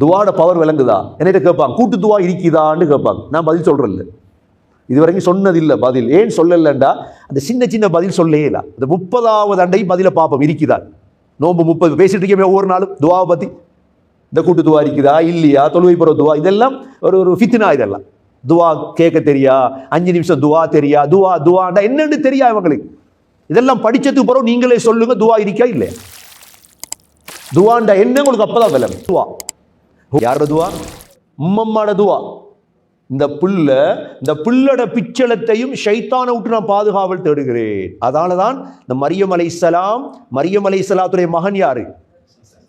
துவாட power விளங்குதா? என்கிட்ட கேட்பாங்க. கூட்டு துவா இருக்குதான்னு கேட்பாங்க. நான் பதில் சொல்கிறேன் இல்லை இது வரைக்கும் சொன்னதில்லை பதில். ஏன் சொல்லலைண்டா? அந்த சின்ன சின்ன பதில் சொல்லவே இல்லை. அந்த முப்பதாவது அண்டையும் பதிலை பார்ப்போம் இருக்குதான் நோம்பு முப்பது. பேசிட்டு இருக்கே ஒவ்வொரு நாளும். துவாவை பற்றி இந்த கூட்டு துவா இருக்குதா இல்லையா? தொழுவை புற துவா. இதெல்லாம் ஒரு ஒரு ஃபித்னா இதெல்லாம். துவா கேட்க தெரியா? அஞ்சு நிமிஷம் துவா தெரியா? துவா துவாண்டா? என்னென்னு தெரியா இவங்களுக்கு? இதெல்லாம் படிச்சதுக்கு பிறகு நீங்களே சொல்லுங்க. துவா இருக்கா இல்லையா? துவாண்டா? என்ன உங்களுக்கு அப்போதான் விலை துவா. யாரோட துவா? உம்மம்மாட துவா. இந்த புல்ல இந்த புல்லோட பிச்சளத்தையும் ஷைத்தானை விட்டு நான் பாதுகாவல் தேடுகிறேன். அதனால தான் இந்த மரியம் அலைசலாம் மரியம் அலைசலாத்துடைய மகன் யாரு?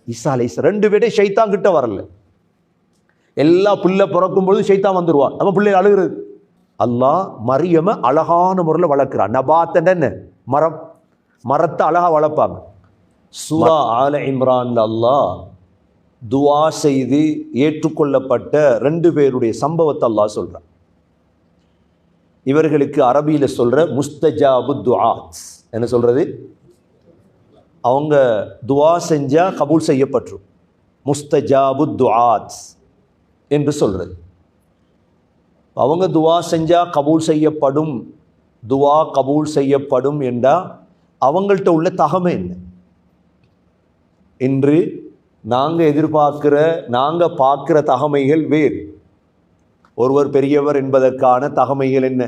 இசா அலைஸ் ரெண்டு பேரும் ஷைத்தான் கிட்ட வரல. எல்லா புல்ல பிறக்கும் பொழுது ஷைத்தான் வந்துடுவான் நம்ம பிள்ளை அழுகிறது. அல்லாஹ் மரியம அழகான முறையில் வளர்க்குறான். நபாத்தன் என்ன? மரம். மரத்தை அழகாக வளர்ப்பாங்க. சூரா ஆல இம்ரான் அல்லாஹ் துவா செய்து ஏற்றுக்கொள்ளப்பட்ட ரெண்டு பேருடைய சம்பவத்தை அல்லாஹ் சொல்கிறான் இவர்களுக்கு அரபியில் சொல்கிற முஸ்தஜாபு துவாத் என்ன சொல்கிறது அவங்க துவா செஞ்சால் கபூல் செய்யப்பட்டுரும். முஸ்தஜாபு துவாத் என்று சொல்கிறது அவங்க துவா செஞ்சால் கபூல் செய்யப்படும். துவா கபூல் செய்யப்படும் என்றால் அவங்கள்ட்ட உள்ள தகமை என்ன? இன்று நாங்கள் எதிர்பார்க்கிற நாங்கள் பார்க்குற தகமைகள் வேறு. ஒருவர் பெரியவர் என்பதற்கான தகமைகள் என்ன?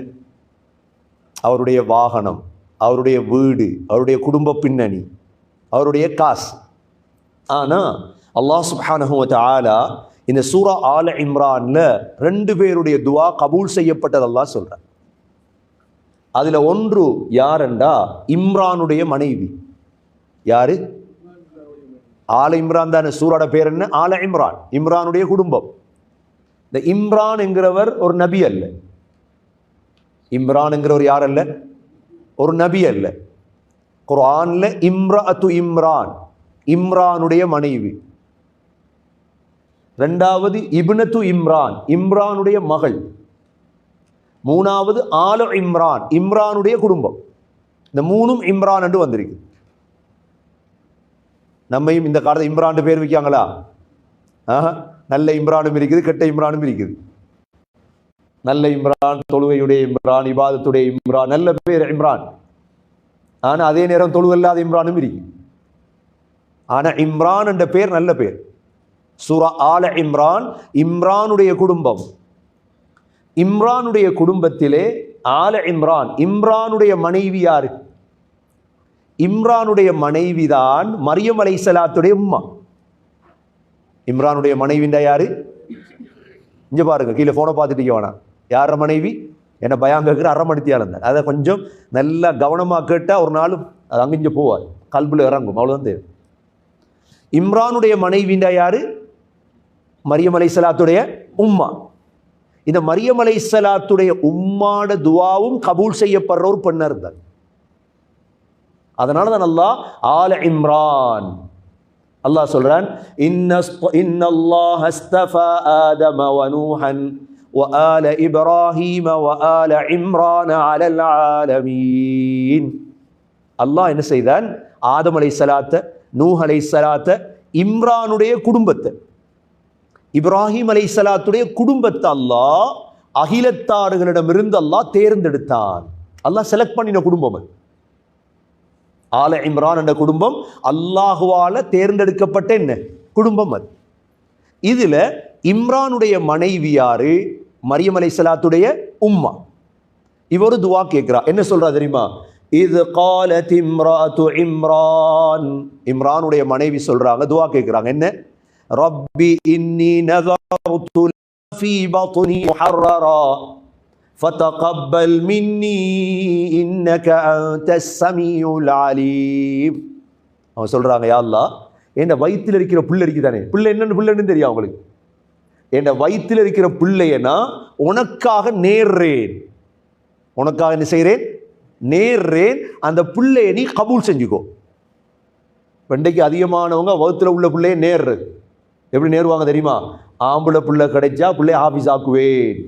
அவருடைய வாகனம் அவருடைய வீடு அவருடைய குடும்ப பின்னணி அவருடைய காசு. ஆனால் அல்லாஹ் சுப்ஹானஹு ஆலா இந்த சூரா ஆல இம்ரான்ல ரெண்டு பேருடைய துவா கபூல் செய்யப்பட்டதெல்லாம் சொல்கிறார் அதில் ஒன்று யாரெண்டா இம்ரானுடைய மனைவி. யாரு? ஆல இம்ரான் தானே? சூரோட பேர் என்ன? ஆல இம்ரான். இம்ரானுடைய குடும்பம். இந்த இம்ரான் என்கிறவர் ஒரு நபி அல்ல. இம்ரான் என்கிறவர் யார் அல்ல? ஒரு நபி அல்ல. இம்ரா அத்து இம்ரான். இம்ரானுடைய மனைவி. ரெண்டாவது இப்னத்து இம்ரான். இம்ரானுடைய மகள். மூணாவது ஆல இம்ரான். இம்ரானுடைய குடும்பம். இந்த மூணும் இம்ரான் என்று வந்திருக்கு. நம்மையும் இந்த காலத்தை இம்ரான் பேர் வைக்காங்களா ஆஹா நல்ல இம்ரானும் இருக்குது கெட்ட இம்ரானும் இருக்குது. நல்ல இம்ரான் தொழுகையுடைய இம்ரான் இபாதத்துடைய இம்ரான் நல்ல பேர் இம்ரான். ஆனா அதே நேரம் தொழுகை இம்ரானும் இருக்கு ஆனால் இம்ரான் என்ற பேர் நல்ல பேர். சூரா ஆல இம்ரான் இம்ரானுடைய குடும்பம். இம்ரானுடைய குடும்பத்திலே ஆல இம்ரான் இம்ரானுடைய மனைவி யாரு? இம்ரானுடைய மனைவிதான் மரியம் அலை சலாத்துடைய உம்மா. இம்ரானுடைய மனைவிண்டா யாரு? இங்க பாருங்க கீழே போனை பார்த்துட்டு வேணாம் யார மனைவி? என்ன பயம் கேட்குற அரை தான். அதை கொஞ்சம் நல்லா கவனமாக கேட்டால் ஒரு நாளும் அது அங்கிஞ்சு போவார் கல்பில் இறங்கும் அவ்வளோதான் தேவை இம்ரானுடைய மனைவிண்டா யாரு? மரியம் அலை சலாத்துடைய உம்மா. இந்த மரியம் அலை சலாத்துடைய உம்மாட துவாவும் கபூல் செய்யப்படுற ஒரு பெண்ணாக இருந்தார் அதனால தான் அல்லாஹ் ஆல இம்ரான் அல்லாஹ் சொல்றான் இன்ன இன்னல்லாஹ அஸ்தஃபா ஆதம வ நூஹன் وآل إبراهيم وآل عمران على العالمين அல்லாஹ் என்ன செய்தான் ஆதம் அலை சலாத்த நூஹ் அலை சலாத்த இம்ரானுடைய குடும்பத்தை இப்ராஹிம் அலை சலாத்துடைய குடும்பத்தை அல்லாஹ் அகிலத்தாடுகளிடமிருந்து அல்லாஹ் தேர்ந்தெடுத்தான் அல்லாஹ் செலக்ட் பண்ணின குடும்பம் அது ஆல இம்ரான் என்ற குடும்பம் அல்லாஹுவால தேர்ந்தெடுக்கப்பட்ட என்ன? குடும்பம் அது. இதில் இம்ரானுடைய மனைவியாரு மரியம் அலை சலாத்துடைய உம்மா. இவர் துவா கேட்கிறா என்ன சொல்றா தெரியுமா? இது கால திம்ரா து இம்ரான். இம்ரானுடைய மனைவி சொல்றாங்க துவா கேட்குறாங்க என்ன? ரப்பி இன்னி நதர்து ஃபீ فتقبل مني إنك أنت السميع العليم அவன் சொல்றாங்க யா அல்லாஹ் என் வயிற்றில் இருக்கிற புல் இருக்குதானே புல் என்னன்னு புல்லுன்னு தெரியும் அவங்களுக்கு என் வயிற்றில் இருக்கிற பிள்ளைய நான் உனக்காக நேர்றேன் உனக்காக என்ன செய்கிறேன் நேர்றேன் அந்த பிள்ளைய நீ கபூல் செஞ்சுக்கோ வெண்டைக்கு அதிகமானவங்க வகுத்துல உள்ள பிள்ளைய நேர்றது எப்படி நேருவாங்க தெரியுமா ஆம்பளை பிள்ளை கிடைச்சா பிள்ளை ஆஃபீஸ் ஆக்குவேன்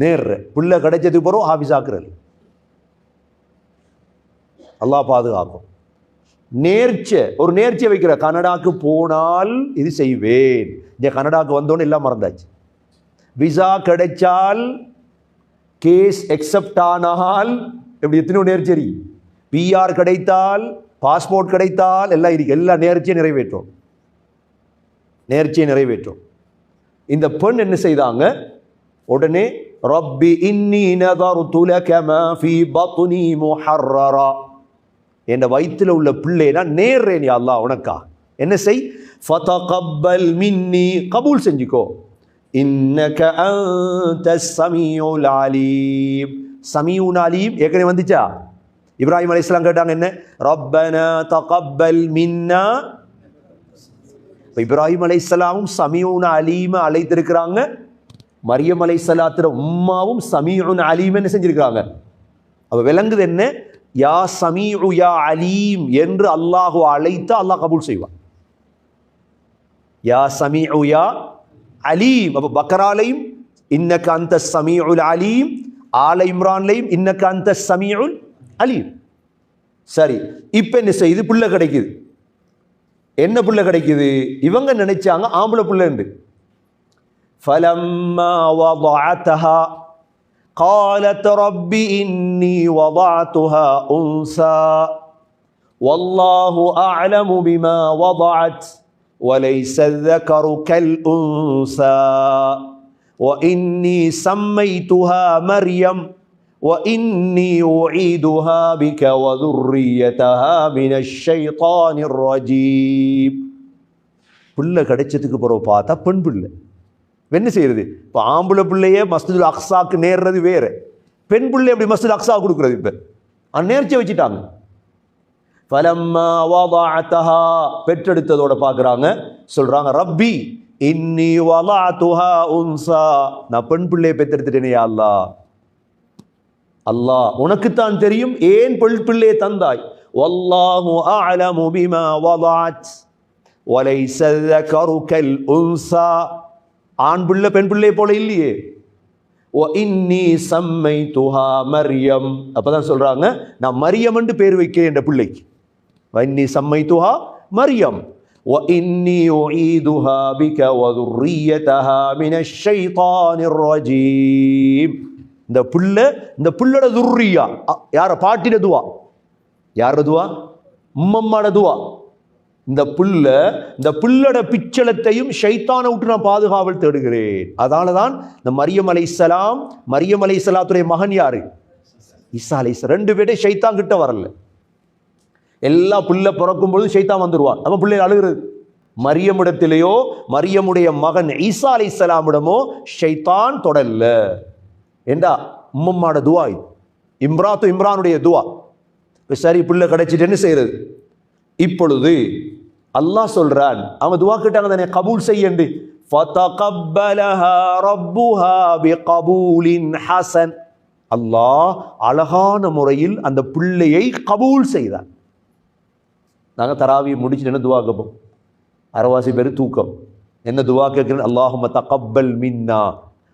நேர்ற. பிள்ளை கிடைச்சதுக்கு பிறகு ஆஃபீஸ் ஆக்குறது அல்லா பாதுகாக்கும். நேர்ச்சை ஒரு நேர்ச்சியை வைக்கிற கனடாக்கு போனால் இது செய்வேன். இங்கே கனடாக்கு வந்தோன்னு எல்லாம் மறந்தாச்சு. விசா கிடைச்சால் கேஸ் எக்ஸப்ட் ஆனால் எப்படி எத்தனையோ நேர்ச்சரி. பிஆர் கிடைத்தால் பாஸ்போர்ட் கிடைத்தால் எல்லாம் இருக்கு. எல்லா நேர்ச்சியும் நிறைவேற்றும். நேர்ச்சியை நிறைவேற்றும். இந்த பெண் என்ன செய்தாங்க? உடனே ரப்பி இன்னி நதர்து லக மா ஃபீ பத்னி முஹர்ரரா. என் வயிற்றில் உள்ள பிள்ளைனா நேர்றேன் யா அல்லாஹ் உனக்கா? என்ன செய்? ஃபதகப்பல் மின்னி. கபூல் செஞ்சுக்கோ. இன்னக அன்த சமீஉல் அலீம். சமீஉன் அலீம் ஏற்கனவே வந்துச்சா? இப்ராஹிம் அலைஹிஸ்ஸலாம் கேட்டாங்க என்ன? ரப்பனா தகப்பல் மின்னா. இப்ராஹிம் இப்ராஹிம் இஸ்லாமும் சமீஉன் அலீம அழைத்திருக்கிறாங்க. மரியம் அலைஹிஸ்ஸலாத்துல உம்மாவும் சமீஉன் அலீம் என்ன செஞ்சிருக்கிறாங்க? அவ விளங்குது என்ன? யா சமீஉ யா அலீம் என்று அல்லாஹு அழைத்து அல்லாஹ் கபூல் செய்வான். யா சமீஉ யா அலீம். அப்ப பக்கராலையும் இன்னக்கு அந்த சமீஉல் அலீம் ஆல இம்ரான்லையும் இன்னக்கு அந்த சமீஉல் அலீம். சரி இப்போ என்ன செய்யுது? பிள்ளை கிடைக்குது. என்ன புள்ள கிடைக்குது? இவங்க நினைச்சாங்க ஆம்பளை புள்ளண்டு فلما وضعتها قالت رب إني وضعتها أنثى والله أعلم بما وضعت وليس الذكر كالأنثى وإني سميتها مريم وإني أعيدها بك وذريتها من الشيطان الرجيم பிள்ளை கிடைச்சதுக்கு பிறகு பார்த்தா பெண் பிள்ளை என்ன செய்யறது. இப்போ ஆம்பளை பிள்ளையே மஸ்ஜிதுல் அக்ஸாக்கு நேர்றது வேறு. பெண் பிள்ளை அப்படி மஸ்ஜித் அக்ஸா கொடுக்குறது இப்போ. அந்நேர்ச்சி வச்சுட்டாங்க. ஃபலம்மா அவாதாத்தஹா பெற்றெடுத்ததோட பார்க்குறாங்க சொல்கிறாங்க ரப்பி இன்னி வலா துஹா உன்சா. நான் பெண் பிள்ளையை பெற்றெடுத்துட்டேனே அல்லா. அல்லாஹ் உனக்குத்தான் தெரியும் ஏன் பெண் பிள்ளையை தந்தாய்? வல்லாஹு அலமு பிமா வலாத் வலைசல் கருக்கல் உன்சா. ஆண் பிள்ளை பெண் பிள்ளை போல இல்லையே. ஓ இன்னி சம்மை துஹா மரியம். அப்போதான் சொல்கிறாங்க நான் மரியம் என்று பேர் வைக்கிறேன் என்ற பிள்ளைக்கு. இன்னி சம்மை துஹா மரியம். ஓ இன்னி ஓ ஈதுஹா பிக ஒதுரியதஹா மின ஷைதானிர் ரஜீம். இந்த பிள்ளை இந்த பிள்ளோட துர்ரியா. யாரை பாட்டினதுவா யாரதுவா உம்மம்மாடதுவா இந்த புல்ல இந்த புல்லோட பிச்சளத்தையும் ஷைத்தானை விட்டு நான் பாதுகாவல் தேடுகிறேன். அதனால தான் இந்த மரியம் அலைசலாம் மரியம் அலைசலாத்துடைய மகன் யாரு? இசா அலைஸ் ரெண்டு பேரும் ஷைத்தான் கிட்ட வரல. எல்லா புல்ல பிறக்கும் பொழுது ஷைத்தான் வந்துடுவான் நம்ம பிள்ளை அழுகிறது? மரியமிடத்திலேயோ மரியமுடைய மகன் ஈசா அலைசலாமிடமோ ஷைத்தான் தொடல்ல ஏண்டா? உம்மம்மாட துவா இது. இம்ராத்து இம்ரானுடைய துவா. சரி புள்ள கிடைச்சிட்டு என்ன செய்யறது இப்பொழுது அல்லாஹ் சொல்றான் அவன் துவா கேட்டாங்க தானே கபூல் செய்யண்டு ஃபதகப்பலஹா ரப்புஹா பிகபூலின் ஹசன் அல்லாஹ் அழகான முறையில் அந்த பிள்ளையை கபூல் செய்தான் நாங்க தராவியை முடிச்சுட்டு என்ன துவா கேட்போம் அரைவாசி பேர் தூக்கம் என்ன துவா கேட்கிறேன் அல்லாஹும்ம தகப்பல் மின்னா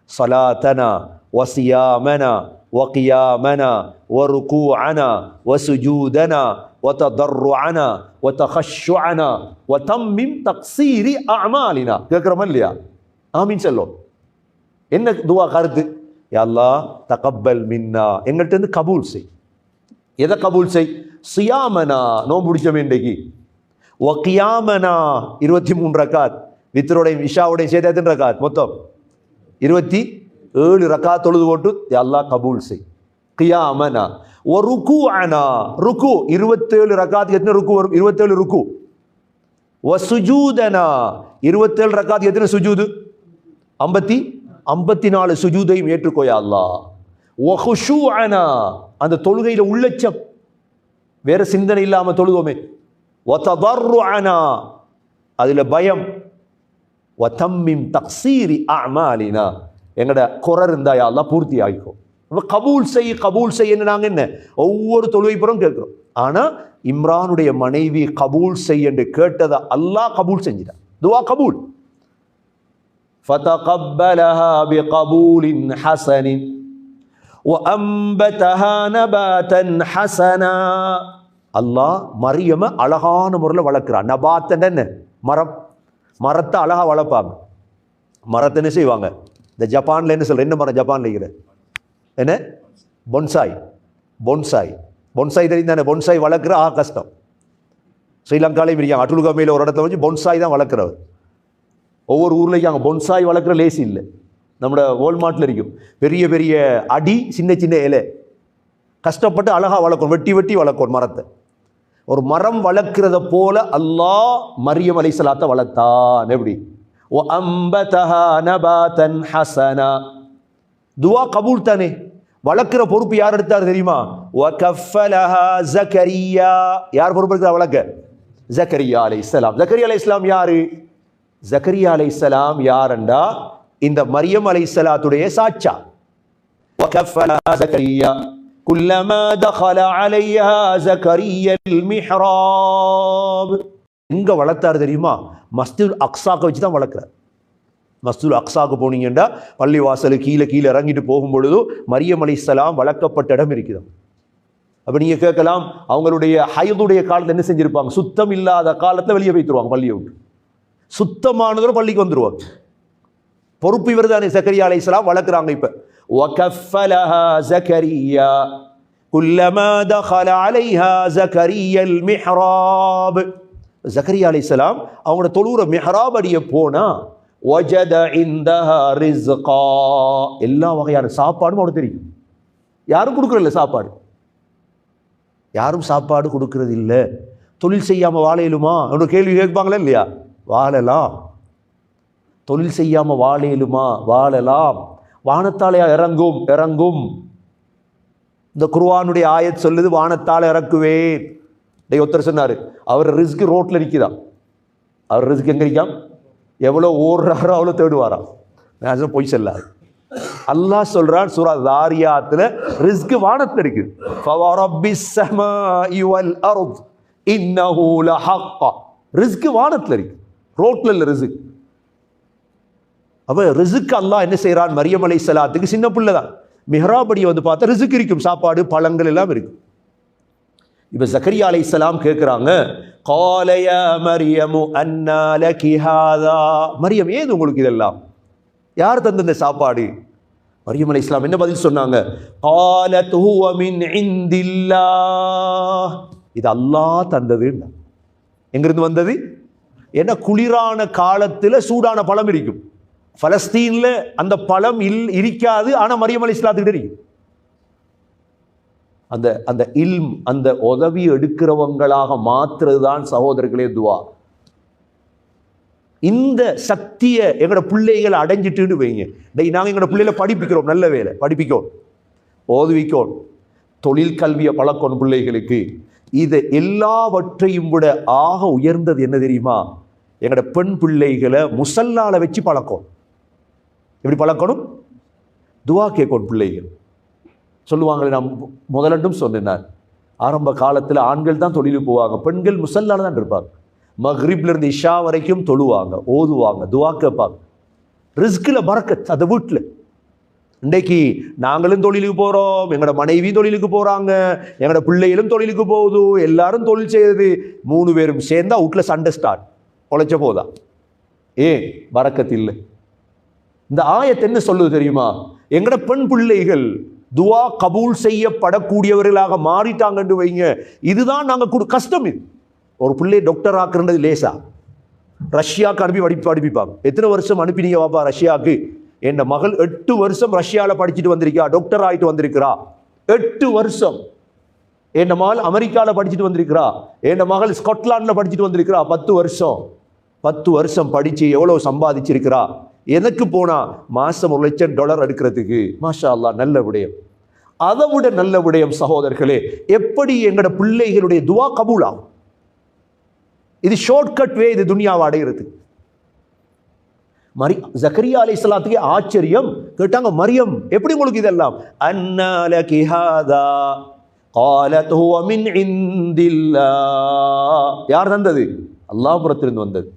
صلاتنا وصيامنا وقيامنا وركوعنا وسجودنا ஒத்தர்ருவானா ஒத்த ஹஷ்வானா ஒத்தம்மிம் தக்சீரி அமாலினா கேட்குறோமா இல்லையா? ஆமின் செல்லும். என்ன துவா கருத்து? யாழ்லா தகப்பல் மின்னா. எங்கள்கிட்ட கபூல் செய். எதை கபூல் செய்? சுயாமனா நோம்பு பிடிச்சோம் இன்றைக்கு. ஒக்கியாமனா இருபத்தி மூணு ரக்காத். வித்தரோடையும் இஷாவோடையும் சேர்த்து எத்தனை ரக்காத்? மொத்தம் இருபத்தி ஏழு ரக்கா தொழுது போட்டு எல்லா கபூல் செய். கியாமனா. ஒரு ருக்கு அனா ருக்கு இருபத்தேழு ரக்காத்துக்கு எத்தனை ருக்கு வரும்? இருபத்தேழு ருக்கு சுஜூதனா இருபத்தேழு ரக்காத்துக்கு எத்தனை சுஜூது ஐம்பத்தி ஐம்பத்தி நாலு சுஜூதையும் ஏற்றுக்கோயா ஒஹுஷூ ஆனா அந்த தொழுகையில் உள்ளச்சம். வேற சிந்தனை இல்லாமல் தொழுகோமே ஒத்தவர்ரு அனா அதில் பயம். ஒத்தம்மிம் தக்சீரி அமாலினா எங்கட குறை இருந்தாயா அல்லா பூர்த்தி ஆகிக்கும் அப்ப கபூல் செய் கபூல் செய்யன்னு நாங்க என்ன ஒவ்வொரு தொழுகை புறம் கேட்கிறோம் ஆனா இம்ரானுடைய மனைவி கபூல் செய் என்று கேட்டதை அல்லாஹ் கபூல் செஞ்சிட்டான் துவா கபூல் فتقبلها بقبول حسن وأنبتها نباتا حسنا அல்லாஹ் மரியம அழகான முறையில் வளர்க்குறான் நபாத்தன் என்ன மரம் மரத்தை அழகா வளர்ப்பாங்க மரத்தை என்ன செய்வாங்க இந்த ஜப்பான்ல என்ன சொல்ற என்ன மரம் ஜப்பான்ல இருக்கிற என்ன? பொன்சாய் பொன்சாய் பொன்சாய் தெரியும் தானே பொன்சாய் வளர்க்குற ஆ கஷ்டம். ஸ்ரீலங்காலையும் இருக்காங்க. அட்டுலுகாமையில் ஒரு இடத்துல வச்சு பொன்சாய் தான் வளர்க்குறவர். ஒவ்வொரு ஊர்லேயும் அங்கே பொன்சாய் வளர்க்குற லேசி இல்லை. நம்மளோட வால்மார்ட்டில் இருக்கும். பெரிய பெரிய அடி சின்ன சின்ன இலை. கஷ்டப்பட்டு அழகாக வளர்க்கும் வெட்டி வெட்டி வளர்க்கும் மரத்தை. ஒரு மரம் வளர்க்கிறத போல அல்லாஹ் மரியம் அலைசலாத்தை வளர்த்தான் எப்படி ஓ அம்பதஹா நபாதன் ஹசனா. துவா கபூல் தானே வளர்க்கிற பொறுப்பு யார் எடுத்தார் தெரியுமா வகஃபலஹா ஜக்கரியா யார் பொறுப்பு எடுக்கிறா வளர்க்க ஜக்கரியா அலை இஸ்லாம் ஜக்கரியா அலை இஸ்லாம் யாரு ஜக்கரியா அலை இஸ்லாம் யாருண்டா இந்த மரியம் அலை இஸ்லாத்துடைய சாட்சா وكفلها زكريا كلما دخل عليها زكريا المحراب எங்க வளர்த்தாரு தெரியுமா மஸ்ஜித் அக்ஸாக்க வச்சு தான் வளர்க்குறார் மஸ்ஜித் அக்ஸாக்கு போனீங்கன்னா பள்ளி வாசல் கீழே கீழே இறங்கிட்டு போகும் பொழுது மரியம் அலைஹிஸ்ஸலாம் வளர்க்கப்பட்ட இடம் இருக்குது அப்போ நீங்கள் கேட்கலாம் அவங்களுடைய ஹயதுடைய காலத்தில் என்ன செஞ்சிருப்பாங்க சுத்தம் இல்லாத காலத்தில் வெளியே வைத்துருவாங்க பள்ளியை விட்டு சுத்தமானதோட பள்ளிக்கு வந்துருவாங்க பொறுப்பு இவர் தானே சக்கரியா அலைஹிஸ்ஸலாம் வளர்க்குறாங்க இப்போ وكفلها زكريا كلما دخل عليها زكريا المحراب ஜக்கரியா அலைஹிஸ்ஸலாம் அவங்களோட தொழுகிற மிஹராப் அடிய போனா ஒஜத இந்தஹ ரிஸ்கா எல்லா வகையான சாப்பாடும் அவனுக்கு தெரியும். யாரும் கொடுக்குறதில்ல சாப்பாடு. யாரும் சாப்பாடு கொடுக்கறது இல்லை தொழில் செய்யாமல் வாழையிலுமா அவனோட கேள்வி கேட்பாங்களே இல்லையா? வாழலாம். தொழில் செய்யாமல் வாழையிலுமா வாழலாம். வானத்தாலையா இறங்கும் இறங்கும். இந்த குருவானுடைய ஆயத் சொல்லுது வானத்தால் இறக்குவேன். டேய் ஒருத்தர் சொன்னார் அவர் ரிஸ்க் ரோட்டில் நிற்கிதான் அவர் ரிஸ்க் எங்கே நிற்கான் எவ்வளோ ஓடுறாரோ அவ்வளோ தேடுவாராம். நான் பொய் சொல்லாது அல்லாஹ் சொல்றான் சூரா தாரியாத்துல ரிஸ்க் வானத்துல இருக்குது. ஃபவரப்பிஸ் ஸமாஇ வல் அர்த் இன்னஹு லஹக்க. ரிஸ்க் வானத்துல இருக்கு ரோட்ல இல்ல ரிஸ்க். அப்ப ரிஸ்க் அல்லாஹ் என்ன செய்கிறான் மரியம் சலாத்துக்கு சின்ன பிள்ளை தான். மிஹ்ராபடி வந்து பார்த்தா ரிஸ்க் இருக்கும். சாப்பாடு பழங்கள் எல்லாம் இருக்கும் இப்போ ஜக்கரியா சலாம் கேட்குறாங்க காலையா மரியமு அன்னா லகிஹாதா மரியம் ஏது உங்களுக்கு இதெல்லாம்? யார் தந்த இந்த சாப்பாடு? மரியம் அலி இஸ்லாம் என்ன பதில் சொன்னாங்க? காலத் ஹுவ மின் இந்தில்லா இது அல்லாஹ் தந்ததுன்னா எங்கிருந்து வந்தது? என்ன குளிரான காலத்தில் சூடான பழம் இருக்கும் ஃபலஸ்தீனில் அந்த பழம் இல் இருக்காது. ஆனால் மரியம் அலி இஸ்லாத்துக்கிட்ட இருக்கும் அந்த அந்த இல்ம் அந்த உதவி எடுக்கிறவங்களாக மாற்றுறது தான் சகோதரர்களே துவா. இந்த சக்தியை எங்களோட பிள்ளைகளை அடைஞ்சிட்டுன்னு வைங்க. டெய் நாங்கள் எங்களோட பிள்ளைகளை படிப்பிக்கிறோம் நல்ல வேலை. படிப்பிக்கோம் ஓதுவிக்கோம் தொழில் கல்வியை பழக்கணும் பிள்ளைகளுக்கு. இது எல்லாவற்றையும் விட ஆக உயர்ந்தது என்ன தெரியுமா? எங்களோட பெண் பிள்ளைகளை முசல்லால வச்சு பழக்கம். எப்படி பழக்கணும்? துவா கேட்கணும் பிள்ளைகள். சொல்லுவாங்களே நான் முதலண்டும் சொன்னேன் நான் ஆரம்ப காலத்தில் ஆண்கள் தான் தொழிலுக்கு போவாங்க பெண்கள் முசல்லால் தான் இருப்பாங்க. மஹ்ரீப்லேருந்து இஷா வரைக்கும் தொழுவாங்க ஓதுவாங்க துவா கேட்பாங்க. ரிஸ்கில் பறக்கத் அந்த வீட்டில் இன்றைக்கு நாங்களும் தொழிலுக்கு போகிறோம் எங்களோட மனைவியும் தொழிலுக்கு போகிறாங்க எங்களோட பிள்ளைகளும் தொழிலுக்கு போகுது எல்லாரும் தொழில் செய்யுது. மூணு பேரும் சேர்ந்தா வீட்டில் சண்டை ஸ்டார்ட் உழைச்ச போதா? ஏன்? பறக்கத் இல்லை. இந்த ஆயத்தை என்ன சொல்லுது தெரியுமா? எங்களோட பெண் பிள்ளைகள் துவா கபூல் செய்யப்படக்கூடியவர்களாக மாறிட்டாங்கன்னு வைங்க. இதுதான் நாங்கள் கொடு கஷ்டம் இது. ஒரு பிள்ளை டாக்டர் ஆக்குறது லேசா. ரஷ்யாவுக்கு அனுப்பி படிப்பு அனுப்பிப்பாங்க எத்தனை வருஷம் அனுப்பினீங்க பாப்பா ரஷ்யாவுக்கு? என் மகள் எட்டு வருஷம் ரஷ்யாவில் படிச்சுட்டு வந்திருக்கா. டாக்டர் ஆகிட்டு வந்திருக்கிறா. எட்டு வருஷம். என் மகள் அமெரிக்காவில் படிச்சுட்டு வந்திருக்கிறா. என் மகள் ஸ்காட்லாண்டில் படிச்சுட்டு வந்திருக்கிறா. பத்து வருஷம். பத்து வருஷம் படித்து எவ்வளோ சம்பாதிச்சிருக்கிறா? எனக்கு போனால் மாதம் ஒரு லட்சம் டாலர் எடுக்கிறதுக்கு மாஷா அல்லா நல்ல விடயம். அதை விட நல்ல விடயம் சகோதரர்களே எப்படி எங்களோட பிள்ளைகளுடைய துவா கபூலாகும்? இது ஷார்ட்கட் வே இது துனியாவை அடைகிறது மரி ஜக்கரியா அலை இஸ்லாத்துக்கே ஆச்சரியம். கேட்டாங்க மரியம் எப்படி உங்களுக்கு இதெல்லாம்? அன்னால கிஹாதா காலத் ஹுவ மின் இந்தில்லா. யார் தந்தது? அல்லாஹ்புரத்திலிருந்து வந்தது.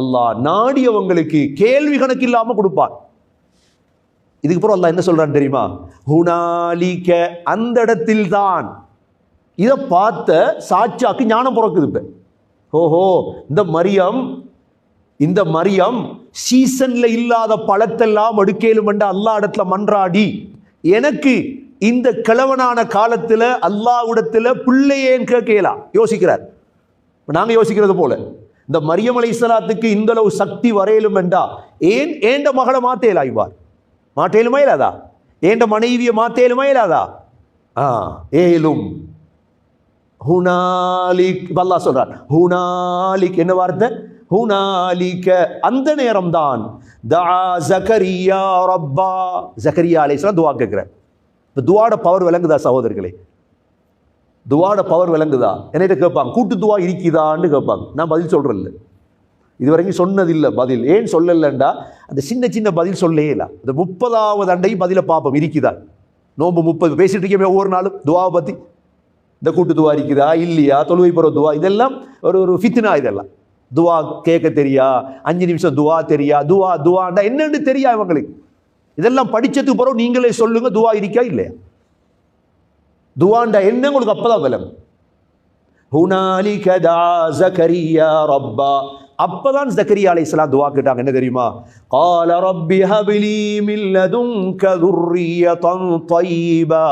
அல்லாஹ் நாடியவங்களுக்கு கேள்வி கணக்கு இல்லாம கொடுப்பான். இதுக்கப்புறம் அல்லாஹ் என்ன சொல்றான் தெரியுமா? ஹுனாலிக்க அந்த இடத்தில் தான் இதை பார்த்த சாட்சாக்கு ஞானம் பிறக்குது இப்போ. ஓஹோ இந்த மரியம் இந்த மரியம் சீசன்ல இல்லாத பழத்தெல்லாம் அடுக்கேலும் என்று அல்லா இடத்துல மன்றாடி எனக்கு இந்த கிழவனான காலத்தில் அல்லாவிடத்தில் பிள்ளையேன்னு கேட்கலாம் யோசிக்கிறார். நாங்கள் யோசிக்கிறது போல. இந்த மரியம் அலைஹிஸ்ஸலாத்துக்கு இந்த அளவு சக்தி வரையலும் என்றா ஏன் ஏண்ட மகளை மாத்தேலா இவ்வார் மாட்டேலுமா இல்லாதா ஏண்ட மனைவியை மாத்தேலுமா இல்லாதா ஆ ஏலும். ஹுனாலிக் வல்லா சொல்றார் ஹுனாலிக் என்ன வார்த்தை? ஹுனாலிக அந்த நேரம் தான் தா ஜக்கரியா ரப்பா ஜக்கரியா அலைஹிஸ்ஸலாம் துவா கேட்கிறார். இப்போ துவாட பவர் விளங்குதா சகோதரர்களே துவாட பவர் விளங்குதா? என்கிட்ட கேட்பாங்க. கூட்டு துவா இருக்குதான்னு கேட்பாங்க. நான் பதில் சொல்கிறேன் இல்லை இது வரைக்கும் சொன்னதில்லை பதில். ஏன் சொல்லலைண்டா? அந்த சின்ன சின்ன பதில் சொல்லவே இல்லை. அந்த முப்பதாவது அண்டையும் பதிலை பார்ப்போம் இருக்குதா நோம்பு முப்பது. பேசிகிட்டு இருக்கே ஒவ்வொரு நாளும். துவாவை பற்றி இந்த கூட்டு துவா இருக்குதா இல்லையா? தொழுவை போகிற துவா? இதெல்லாம் ஒரு ஒரு ஃபித்னா இதெல்லாம். துவா கேட்க தெரியா? அஞ்சு நிமிஷம் துவா தெரியா? துவா துவாண்டா? என்னென்னு தெரியா இவங்களுக்கு? இதெல்லாம் படித்ததுக்கு பிறகு நீங்களே சொல்லுங்கள் துவா இருக்கா இல்லையா? துவாண்ட என்ன உங்களுக்கு அப்பதான் பலம் ஹுனாலிக தா ஜகரியா ரப்பா. அப்பதான் ஜக்கரியா அலை இஸ்லாம் துவா கேட்டாங்க. என்ன தெரியுமா? கால ரப்பி ஹபிலி மில்லதும் கதுர்ரிய தன் தைபா.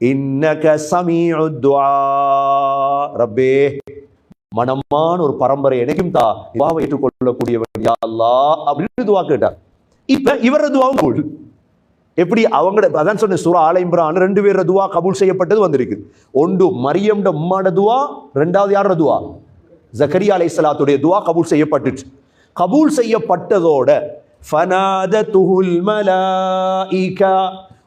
இன்னக சமீஉ துஆ ரப்பே மனமான ஒரு பரம்பரை எனக்கும் தா துவாவை ஏற்றுக்கொள்ளக்கூடியவன் யா அல்லாஹ். அப்படின்னு துவா கேட்டார். இப்ப இவர துவாவும் போடு எப்படி அவங்கள அதான் சொன்ன சூரா ஆல இம்ரான் ரெண்டு பேர் துவா கபூல் செய்யப்பட்டது வந்திருக்கு ஒன்று மரியம்ட உம்மாட துவா ரெண்டாவது யாரோட துவா ஜக்கரியா அலைஹிஸ்ஸலாத்துடைய துவா கபூல் செய்யப்பட்டுச்சு கபூல் செய்யப்பட்டதோட فنادته الملائكة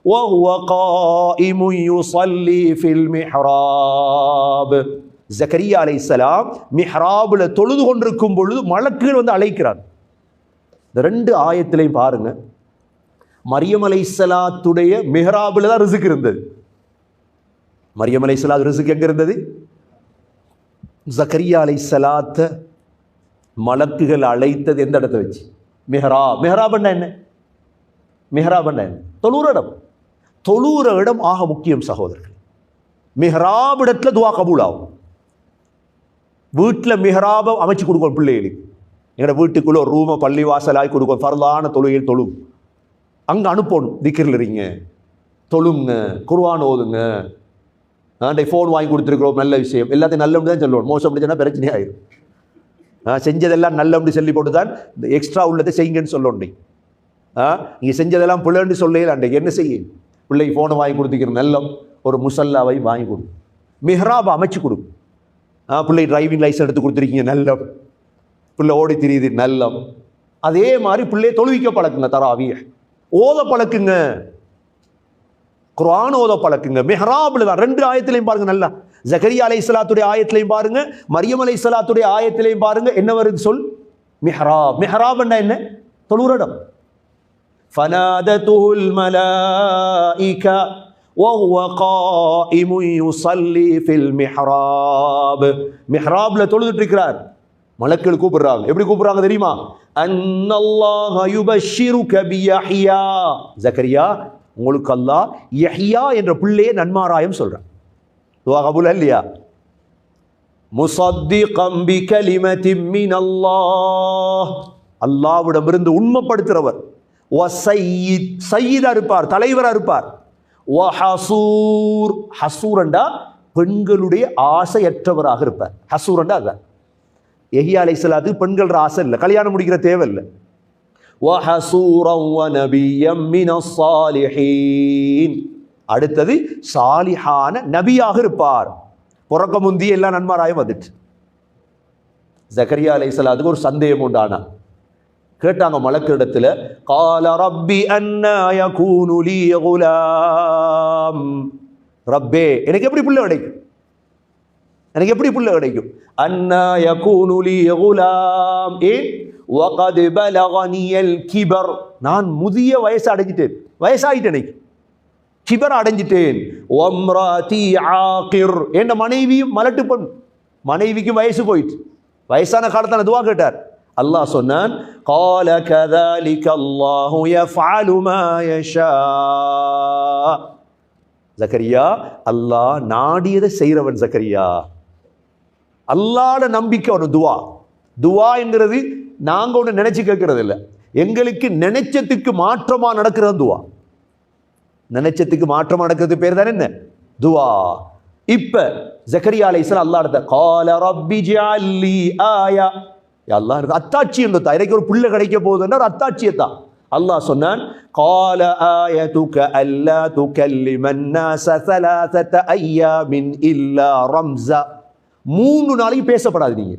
وهو قائم يصلي في المحراب ஜக்கரியா அலைஹிஸ்ஸலாம் மிஹ்ராபுல தொழுது கொண்டிருக்கும் பொழுது மலக்குகள் வந்து அழைக்கிறார் இந்த ரெண்டு ஆயத்திலையும் பாருங்க. மரியம் சலாத்துடைய மெஹராபில் தான் ரிசுக்கு இருந்தது. மரியம் சலாத் ரிசுக்கு எங்கே இருந்தது? ஜக்கரியா அலைஹிஸ்ஸலாத்த மலக்குகள் அழைத்தது எந்த இடத்த வச்சு? மெஹரா மெஹராபண்ணா என்ன? மிஹ்ராப்னா என்ன? தொழுற இடம். தொழுற இடம் ஆக முக்கியம் சகோதரர்கள். மிஹ்ராப் இடத்துல துவா கபூல் ஆகும் வீட்டில் மிஹ்ராபை அமைச்சு கொடுக்கணும் பிள்ளைகளுக்கு. எங்களோட வீட்டுக்குள்ளே ஒரு ரூமை பள்ளி வாசலாய் கொடுக்கும். ஃபர்லான தொழுகையில் தொழும். அங்கே அனுப்பணும். திக்கிரில் இருங்க. தொழுங்க. குர்வான் ஓதுங்க. ஆண்டை ஃபோன் வாங்கி கொடுத்துருக்குறோம். நல்ல விஷயம். எல்லாத்தையும் நல்லபடி தான் சொல்லுவோம். மோசம் சொன்னால் பிரச்சனை ஆயிடும் ஆ செஞ்சதெல்லாம் நல்லபடி சொல்லி போட்டு தான் இந்த எக்ஸ்ட்ரா உள்ளதை செய்யுங்கன்னு சொல்லணும் ஆ நீங்கள் செஞ்சதெல்லாம் பிள்ளைன்னு சொல்லல அன்றைக்கு என்ன செய்ய? பிள்ளைக்கு ஃபோனை வாங்கி கொடுத்துக்கிற நல்லம் ஒரு முசல்லாவை வாங்கி கொடு. மிஹ்ராப் அமைச்சு கொடு. ஆ பிள்ளை டிரைவிங் லைசன்ஸ் எடுத்து கொடுத்துருக்கீங்க. நல்லம். பிள்ளை ஓடி திரியுது நல்லம் அதே மாதிரி பிள்ளையை தொழுவிக்க பழக்குங்க தராவிய ஓத பழக்குங்க குர்ஆன் ஓத பழக்குங்க மிஹ்ராப்ல தான் ரெண்டு ஆயத்திலையும் பாருங்க நல்லா ஜக்கரியா அலை இஸ்லாத்துடைய ஆயத்திலையும் பாருங்க மரியம் அலை இஸ்லாத்துடைய ஆயத்திலையும் பாருங்க என்ன வருது சொல் மிஹ்ராப் மிஹ்ராப்னா என்ன தொழுறடம் فنادته الملائكة وهو قائم يصلي في المحراب மிஹ்ராப்ல தொழுதுட்டு இருக்கிறார் மலக்கள் கூப்பிடுறாங்க. எப்படி கூப்பிடுறாங்க தெரியுமா? ஜக்கரியா உங்களுக்கு அல்லாஹ் யஹியா என்ற பிள்ளையே நன்மாராயம் சொல்றான். துவா கபூல் இல்லையா? முசத்திகம் பிகலிமத்தின் மின் அல்லாஹ் அல்லாவிடமிருந்து உண்மைப்படுத்துறவர். வசையித் சையீதா இருப்பார் தலைவராக இருப்பார். ஹசூர் ஹசூரண்டா பெண்களுடைய ஆசையற்றவராக இருப்பார். ஹசூரண்டா அதான். எஹியா அலை சலாத்து பெண்கள் ஆசை இல்லை. கல்யாணம் முடிக்கிற தேவை இல்லை அடுத்தது சாலிஹான நபியாக இருப்பார். புறக்க முந்தி எல்லாம் நன்மாராயம் வந்துட்டு ஜக்கரியா அலை சலாத்துக்கு ஒரு சந்தேகம் உண்டானா? கேட்டாங்க மலக்கிற இடத்துல கால ரப்பி அன்னாய கூனுலி குலாம். ரப்பே எனக்கு எப்படி புள்ள கிடைக்கும்? எனக்கு எப்படி புள்ள கிடைக்கும்? அன்னா யகூனு லீ குலாம் ஏ வகத் பலகனியல் கிபர் நான் முதிய வயசு அடைஞ்சிட்டேன் வயசாயிட்டேன் எனக்கு கிபர் அடைஞ்சிட்டேன் ஒம்ராதி ஆகிர் என் மனைவியும் மலட்டு பெண் மனைவிக்கு வயசு போயிட்டு வயசான காலத்தில் துவா கேட்டார் அல்லாஹ் சொன்னான் قال كذلك الله يفعل ما يشاء ஜக்கரியா அல்லாஹ் நாடியதை செய்கிறவன் ஜக்கரியா அல்லாட நம்பிக்கை ஒரு துவா துவா என்கிறது நாங்க ஒன்று நினைச்சு கேட்கறது இல்லை எங்களுக்கு நினைச்சதுக்கு மாற்றமா நடக்கிறது துவா நினைச்சதுக்கு மாற்றமா நடக்கிறது பேர் தானே என்ன துவா இப்ப ஜக்கரியா அலைஹிஸ்ஸலாம் அல்லாஹ் இடத்த கால ரப்பி ஜஅல்லி ஆயா யா அல்லாஹ் எனக்கு அத்தாட்சி என்று எனக்கு ஒரு புள்ள கிடைக்க போகுதுன்ற ஒரு அத்தாட்சியை தான் அல்லாஹ் சொன்னான் قال آيتك ألا تكلم الناس ثلاثة أيام إلا رمزا மூணு நாளைக்கு பேசப்படாது நீங்க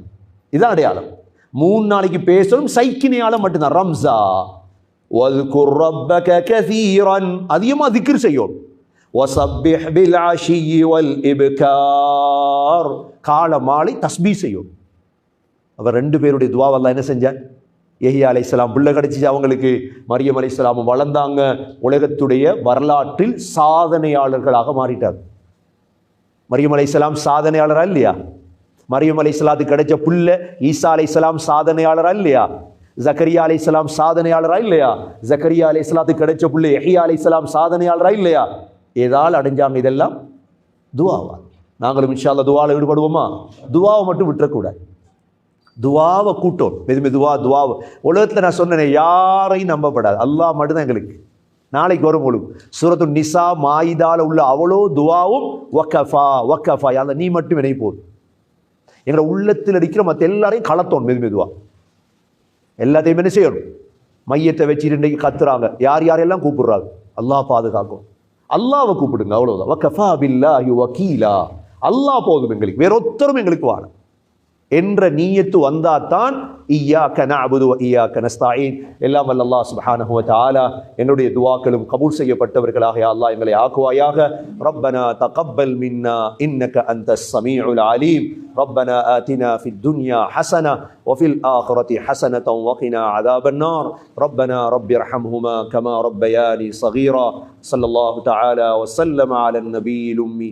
இதான் அடையாளம் மூணு நாளைக்கு பேசணும் சைக்கினையால மட்டும்தான் ரம்சா وَاذْكُرْ رَبَّكَ كَثِيرًا அதிகமாக திக்ர் செய்யும் وَسَبِّحْ بِالْعَشِيِّ وَالْإِبْكَارِ கால மாலை தஸ்பீ செய்யும் அவர் ரெண்டு பேருடைய துவாவெல்லாம் என்ன செஞ்சார் ஏஹியா அலைஹிஸ்ஸலாம் பிள்ளை கிடைச்சிச்சு அவங்களுக்கு மரியம் அலைஹிஸ்ஸலாம் வளர்ந்தாங்க உலகத்துடைய வரலாற்றில் சாதனையாளர்களாக மாறிட்டார் மரியம் அலைசலாம் சாதனையாளரா இல்லையா? மரியம் அலைஹிஸ்ஸலாத்துக்கு கிடைச்ச புல்ல ஈசா அலைசலாம் சாதனையாளரா இல்லையா? ஜக்கரியா அலைசலாம் சாதனையாளரா இல்லையா? ஜக்கரியா அலைசலாத்து கிடைச்ச புள்ள எஹியா அலைசலாம் சாதனையாளரா இல்லையா? ஏதால் அடைஞ்சாங்க இதெல்லாம்? துவாவா. நாங்களும் இன்ஷால்ல துவாவில் ஈடுபடுவோமா? துவாவை மட்டும் விட்டுறக்கூடாது. துவாவை கூட்டம் மெது மெதுவா துவாவை. உலகத்தில் நான் சொன்னேனே யாரையும் நம்பப்படாது. அல்லாஹ் மட்டும்தான் எங்களுக்கு. நாளைக்கு வரும் பொழுது. சூரத்து நிசா மாயிதால உள்ள அவ்வளோ துவாவும் ஒக்கஃபா ஒக்கஃபா அந்த நீ மட்டும் இணை போதும். எங்களோட உள்ளத்தில் அடிக்கிற மற்ற எல்லாரையும் கலத்தோம் மெது மெதுவா. எல்லாத்தையும் என்ன செய்யணும்? மையத்தை வச்சுட்டு இன்றைக்கு கத்துறாங்க. யார் யாரெல்லாம் கூப்பிடுறாங்க? அல்லாஹ் பாதுகாக்கும். அல்லாவை கூப்பிடுங்க அவ்வளவுதான். வக்கஃபா ஐயோ வக்கீலா. அல்லாஹ் போதும் எங்களுக்கு. வேறொத்தரும் எங்களுக்கு வாழும் என்ற நீயத்து வந்தாதான் ஈயாக்க நஅபுது வ ஈயாக்க நஸ்தாயின் எல்லாம் வல்ல அல்லாஹ் சுப்ஹானஹு வ தஆலா என்னுடைய துஆக்களும் கபூல் செய்யப்பட்டவர்களாக யா அல்லாஹ் எங்களை ஆக்குவாயாக ரப்பனா தகப்பல் மின்னா இன்னக அன்தஸ் ஸமீஉல் அலீம் ربنا آتنا في الدنيا حسنة وفي الآخرة حسنة وقنا عذاب النار ربنا رب ارحمهما كما ربياني صغيرا صلى الله تعالى وسلم على النبي الأمي